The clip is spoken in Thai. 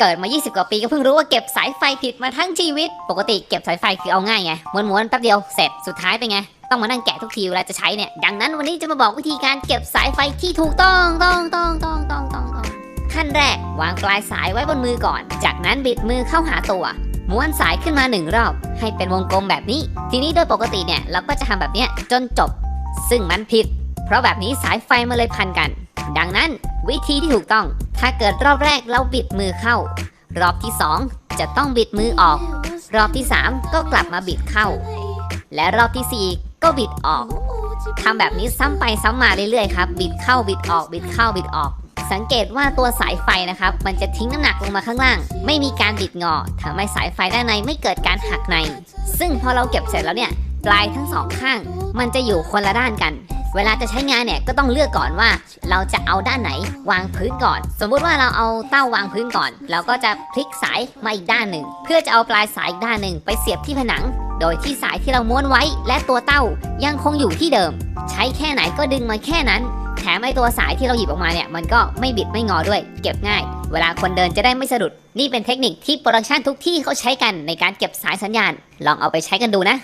เกิดมา 20 กว่าปีก็เพิ่งรู้ว่าเก็บสายไฟผิดมาทั้งชีวิต ปกติเก็บสายไฟคือเอาง่ายไงม้วนๆแป๊บเดียวเสร็จสุดท้ายเป็นไง ต้องมานั่งแกะทุกทีเวลาจะใช้เนี่ย ดังนั้นวันนี้จะมาบอกวิธีการเก็บสายไฟที่ถูกต้องต้องต้องต้องต้องต้องต้องขั้นแรกวางปลายสายไว้บนมือก่อน จากนั้นบิดมือเข้าหาตัว ม้วนสายขึ้นมาหนึ่งรอบ ให้เป็นวงกลมแบบนี้ ทีนี้โดยปกติเนี่ยเราก็จะทำแบบเนี้ยจนจบ ซึ่งมันผิด เพราะแบบนี้สายไฟมันเลยพันกัน ดังนั้นวิธีที่ถูกต้อง ถ้าเกิดรอบแรกเราบิดมือเข้า รอบที่ 2 จะต้องบิดมือออก รอบที่ 3 ก็กลับมาบิดเข้า และรอบทีสี่ 4 ก็บิดออกทำแบบนี้ซ้ำไปซ้ำมาเรื่อยๆครับ บิดเข้าบิดออก บิดเข้าบิดออก สังเกตว่าตัวสายไฟนะครับ มันจะทิ้งน้ำหนักลงมาข้างล่าง ไม่มีการบิดงอทำให้สายไฟด้านในไม่เกิดการหักใน ซึ่งพอเราเก็บเสร็จแล้วเนี่ย ปลายทั้งสองข้าง มันจะอยู่คนละด้านกัน เวลาจะใช้งานเนี่ยก็ต้องเลือกก่อนว่าเราจะเอาด้านไหนวางพื้นก่อน สมมุติว่าเราเอาเต้าวางพื้นก่อน เราก็จะพลิกสายมาอีกด้านหนึ่ง เพื่อจะเอาปลายสายอีกด้านหนึ่งไปเสียบที่ผนัง โดยที่สายที่เราม้วนไว้ และตัวเต้ายังคงอยู่ที่เดิม ใช้แค่ไหนก็ดึงมาแค่นั้น แถมไอตัวสายที่เราหยิบออกมาเนี่ยมันก็ไม่บิดไม่งอด้วย เก็บง่าย เวลาคนเดินจะได้ไม่สะดุดนี่เป็นเทคนิคที่โปรดักชันทุกที่เขาใช้กันในการเก็บสายสัญญาณ ลองเอาไปใช้กันดูนะ